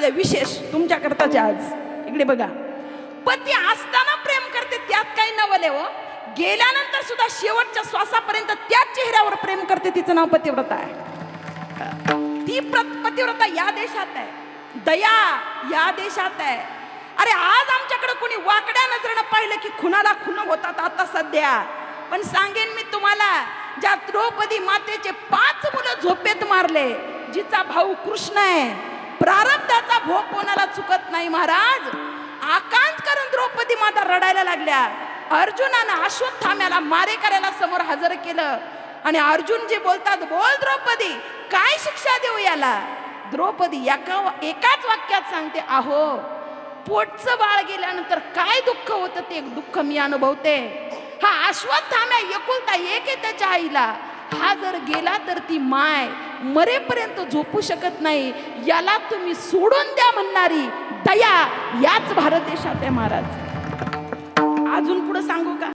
लक्ष द्या विशेष तुमच्याकरताच आज इकडे बघा. पती असताना प्रेम करते त्यात काही नवले हो. गेल्यानंतर सुद्धा शेवटच्या श्वासापर्यंत त्याच चेहऱ्यावर प्रेम करते तिचं नाव पतिव्रता आहे. ती पतिव्रता या देशात आहे. दया या देशात आहे. अरे आज आमच्याकडे कोणी वाकड्या नजरेनं पाहिलं की खुनाला खुन होतात आता सध्या. पण सांगेन मी तुम्हाला ज्या द्रौपदी मातेचे पाच मुलं झोपेत मारले जिचा भाऊ कृष्ण आहे प्रारब्ध चुकत नाही महाराज. आकांत करून द्रौपदी माता रडायला लागल्या. अर्जुनानं अश्वत्थाम्याला मारे करायला समोर हजर केलं. आणि अर्जुन जे बोलतात बोल द्रौपदी काय शिक्षा देऊ याला? द्रौपदी एका एकाच वाक्यात सांगते आहो पोटचं बाळ गेल्यानंतर काय दुःख होतं ते दुःख मी अनुभवते. हा अश्वत्थाम्या एकुलता एक आहे त्याच्या आईला. हा जर गेला तर ती माय. मरेपर्यंत झोपू शकत नाही याला तुम्ही सोडून द्या म्हणणारी दया याच भारत देशात आहे महाराज.